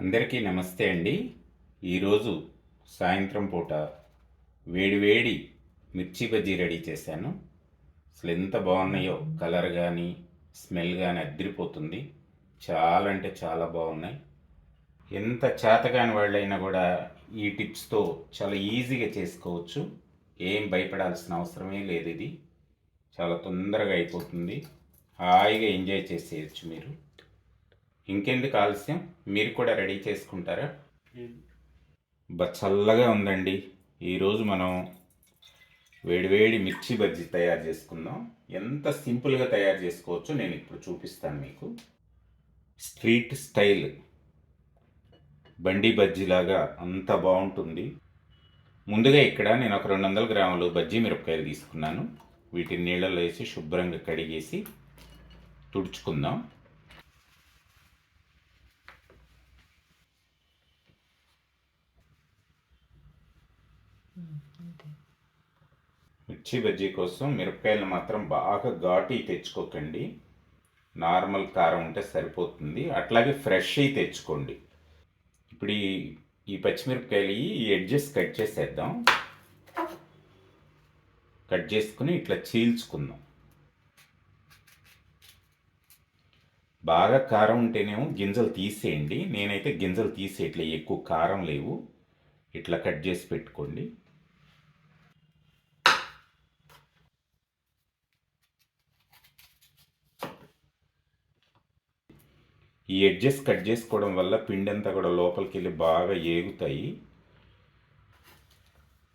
అందరికీ నమస్తే అండి. ఈరోజు సాయంత్రం పూట వేడివేడి మిర్చి బజ్జీ రెడీ చేశాను. అసలు ఎంత బాగున్నాయో కలర్ కానీ స్మెల్ కానీ అద్దరిపోతుంది. చాలా అంటే చాలా బాగున్నాయి. ఎంత చేతగాని వాళ్ళైనా కూడా ఈ టిప్స్తో చాలా ఈజీగా చేసుకోవచ్చు. ఏం భయపడాల్సిన అవసరమే లేదు ఇది. చాలా తొందరగా అయిపోతుంది. హాయిగా ఎంజాయ్ చేసేయచ్చు మీరు. ఇంకెందుకు ఆలస్యం? మీరు కూడా రెడీ చేసుకుంటారా? బ చల్లగా ఉందండి. ఈరోజు మనం వేడివేడి మిర్చి బజ్జీ తయారు చేసుకుందాం. ఎంత సింపుల్గా తయారు చేసుకోవచ్చో నేను ఇప్పుడు చూపిస్తాను మీకు. స్ట్రీట్ స్టైల్ బండి బజ్జీలాగా అంత బాగుంటుంది. ముందుగా ఇక్కడ నేను ఒక రెండు వందల గ్రాములు బజ్జీ మిరపకాయలు తీసుకున్నాను. వీటిని నీళ్ళలో వేసి శుభ్రంగా కడిగేసి తుడుచుకుందాం. మిర్చి బజ్జీ కోసం మిరపకాయలు మాత్రం బాగా ఘాటు తెచ్చుకోకండి. నార్మల్ కారం ఉంటే సరిపోతుంది. అట్లాగే ఫ్రెష్ అయి తెచ్చుకోండి. ఇప్పుడు ఈ ఈ పచ్చిమిరపకాయలు ఈ ఎడ్జెస్ కట్ చేసేద్దాం. కట్ చేసుకుని ఇట్లా చీల్చుకుందాం. బాగా కారం ఉంటేనేమో గింజలు తీసేయండి. నేనైతే గింజలు తీసేయట్లే ఎక్కువ కారం లేవు. ఇట్లా కట్ చేసి పెట్టుకోండి. ఈ ఎడ్జెస్ కట్ చేసుకోవడం వల్ల పిండి అంతా కూడా లోపలికి వెళ్ళి బాగా ఏగుతాయి.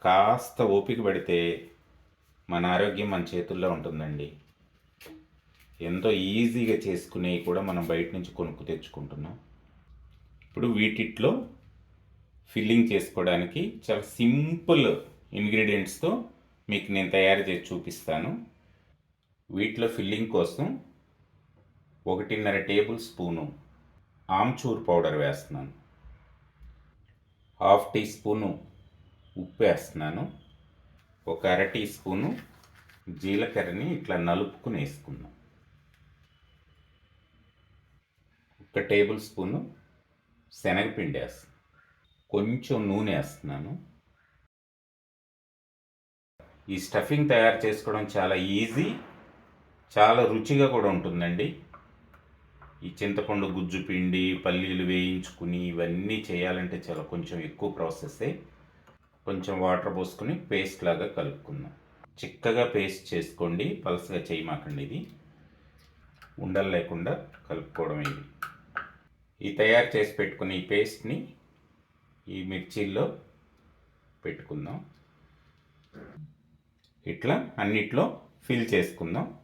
కాస్త ఓపిక పడితే మన ఆరోగ్యం మన చేతుల్లో ఉంటుందండి. ఎంతో ఈజీగా చేసుకునేవి కూడా మనం బయట నుంచి కొనుక్కు తెచ్చుకుంటున్నాం. ఇప్పుడు వీటిట్లో ఫిల్లింగ్ చేసుకోవడానికి చాలా సింపుల్ ఇంగ్రీడియంట్స్తో మీకు నేను తయారు చేసి చూపిస్తాను. వీటిలో ఫిల్లింగ్ కోసం ఒకటిన్నర టేబుల్ స్పూను ఆమ్చూర్ పౌడర్ వేస్తున్నాను. హాఫ్ టీ స్పూను ఉప్పు వేస్తున్నాను. ఒక అర టీ స్పూను జీలకర్రని ఇట్లా నలుపుకుని వేసుకుందాం. ఒక టేబుల్ స్పూను శనగపిండి వేస్తాను కొంచెం నూనె వేస్తున్నాను. ఈ స్టఫింగ్ తయారు చేసుకోవడం చాలా ఈజీ చాలా రుచిగా కూడా ఉంటుందండి. ఈ చింతపండు గుజ్జు పిండి పల్లీలు వేయించుకుని ఇవన్నీ చేయాలంటే చాలా కొంచెం ఎక్కువ ప్రాసెస్సే కొంచెం వాటర్ పోసుకొని పేస్ట్ లాగా కలుపుకుందాం. చిక్కగా పేస్ట్ చేసుకోండి. పలసగా చేయమాకండి ఇది. ఉండలు లేకుండా కలుపుకోవడం ఇది. ఈ తయారు చేసి పెట్టుకున్న ఈ పేస్ట్ని ఈ మిర్చీల్లో పెట్టుకుందాం. ఇట్లా అన్నిట్లో ఫిల్ చేసుకుందాం.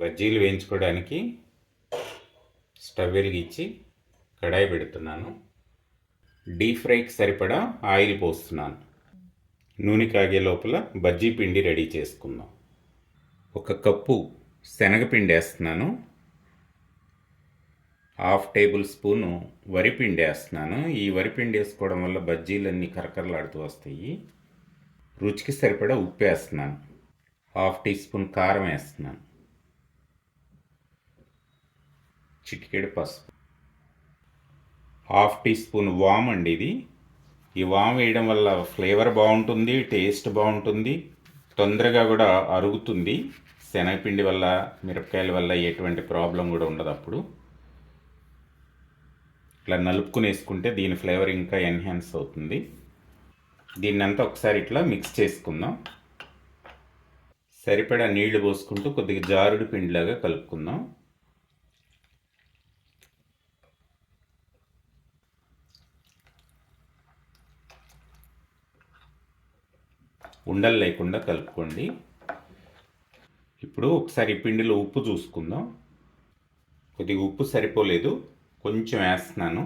బజ్జీలు వేయించుకోవడానికి స్టవ్ వెలిగించి కడాయి పెడుతున్నాను. డీప్ ఫ్రైకి సరిపడా ఆయిల్ పోస్తున్నాను. నూనె కాగే లోపల బజ్జీ పిండి రెడీ చేసుకుందాం. ఒక కప్పు శనగపిండి వేస్తున్నాను. హాఫ్ టేబుల్ స్పూను వరిపిండి వేస్తున్నాను. ఈ వరిపిండి వేసుకోవడం వల్ల బజ్జీలన్నీ కరకరలాడుతూ వస్తాయి. రుచికి సరిపడా ఉప్పు వేస్తున్నాను. హాఫ్ టీ స్పూన్ కారం వేస్తున్నాను. చిటికెడు పసుపు. హాఫ్ టీ స్పూన్ వామ్ అండి ఇది. ఈ వామ్ వేయడం వల్ల ఫ్లేవర్ బాగుంటుంది టేస్ట్ బాగుంటుంది తొందరగా కూడా అరుగుతుంది. శనగపిండి వల్ల మిరపకాయల వల్ల ఎటువంటి ప్రాబ్లం కూడా ఉండదు అప్పుడు. ఇట్లా నలుపుకుని వేసుకుంటే దీని ఫ్లేవర్ ఇంకా ఎన్హాన్స్ అవుతుంది. దీన్ని అంతా ఒకసారి ఇట్లా మిక్స్ చేసుకుందాం. సరిపడా నీళ్ళు పోసుకుంటూ కొద్దిగా జారుడు పిండిలాగా కలుపుకుందాం. ఉండలు లేకుండా కలుపుకోండి. ఇప్పుడు ఒకసారి పిండిలో ఉప్పు చూసుకుందాం. కొద్దిగా ఉప్పు సరిపోలేదు. కొంచెం వేస్తున్నాను.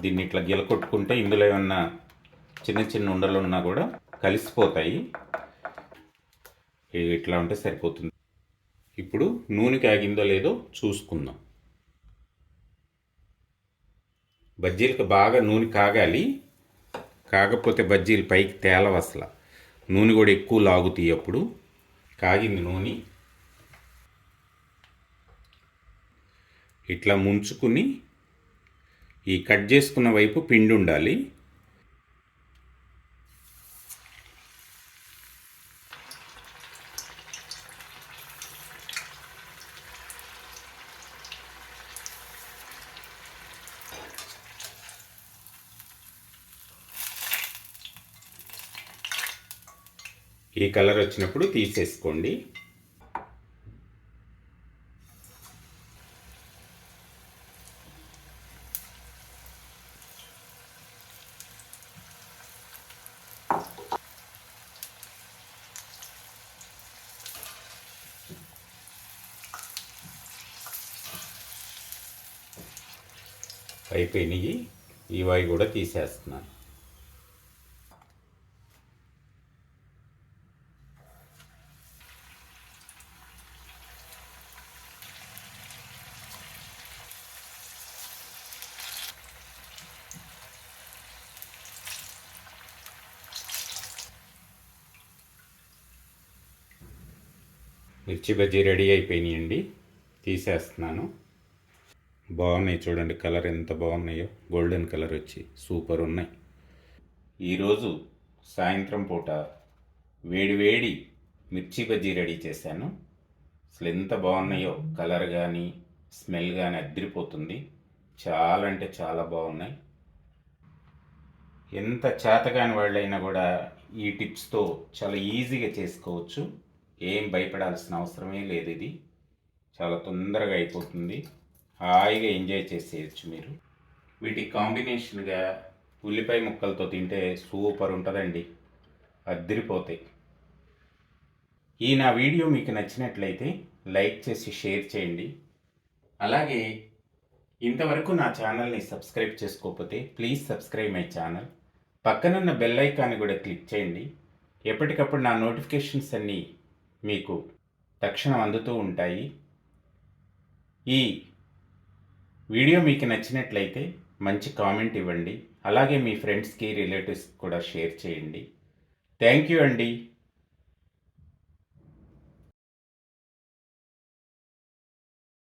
దీన్ని ఇట్లా గిలకొట్టుకుంటే ఇందులో ఏమన్నా చిన్న చిన్న ఉండలు ఉన్నా కూడా కలిసిపోతాయి. ఇట్లా ఉంటే సరిపోతుంది. ఇప్పుడు నూనె కాగిందో లేదో చూసుకుందాం. బజ్జీలకు బాగా నూనె కాగాలి. కాకపోతే బజ్జీలు పైకి తేలవు అసలు. నూనె కూడా ఎక్కువ లాగుతాయి అప్పుడు కాగింది నూనె. ఇట్లా ముంచుకుని ఈ కట్ చేసుకున్న వైపు పిండి ఉండాలి. ఈ కలర్ వచ్చినప్పుడు తీసేసుకోండి. అయిపోయినాయి. ఇవి కూడా తీసేస్తున్నాను. మిర్చి బజ్జీ రెడీ అయిపోయినాయండి. తీసేస్తున్నాను. బాగున్నాయి చూడండి కలర్ ఎంత బాగున్నాయో. గోల్డెన్ కలర్ వచ్చి సూపర్ ఉన్నాయి. ఈరోజు సాయంత్రం పూట వేడి వేడి మిర్చి బజ్జీ రెడీ చేశాను. అసలు ఎంత బాగున్నాయో కలర్ కానీ స్మెల్ కానీ అద్దరిపోతుంది. చాలా అంటే చాలా బాగున్నాయి. ఎంత చేతగాని వాళ్ళైనా కూడా ఈ టిప్స్తో చాలా ఈజీగా చేసుకోవచ్చు. ఏం భయపడాల్సిన అవసరమే లేదు ఇది. చాలా తొందరగా అయిపోతుంది. హాయిగా ఎంజాయ్ చేసేయచ్చు మీరు. వీటి కాంబినేషన్గా ఉల్లిపాయ ముక్కలతో తింటే సూపర్ ఉంటుందండి. అద్దరిపోతాయి. ఈ నా వీడియో మీకు నచ్చినట్లయితే లైక్ చేసి షేర్ చేయండి. అలాగే ఇంతవరకు నా ఛానల్ని సబ్స్క్రైబ్ చేసుకోకపోతే ప్లీజ్ సబ్స్క్రైబ్ మై ఛానల్. పక్కనున్న బెల్ ఐకాన్ని కూడా క్లిక్ చేయండి. ఎప్పటికప్పుడు నా నోటిఫికేషన్స్ అన్నీ మీకు తక్షణం అందుతూ ఉంటాయి. ఈ వీడియో మీకు నచ్చినట్లయితే మంచి కామెంట్ ఇవ్వండి. అలాగే మీ ఫ్రెండ్స్కి రిలేటివ్స్కి కూడా షేర్ చేయండి. థ్యాంక్ యూ అండి.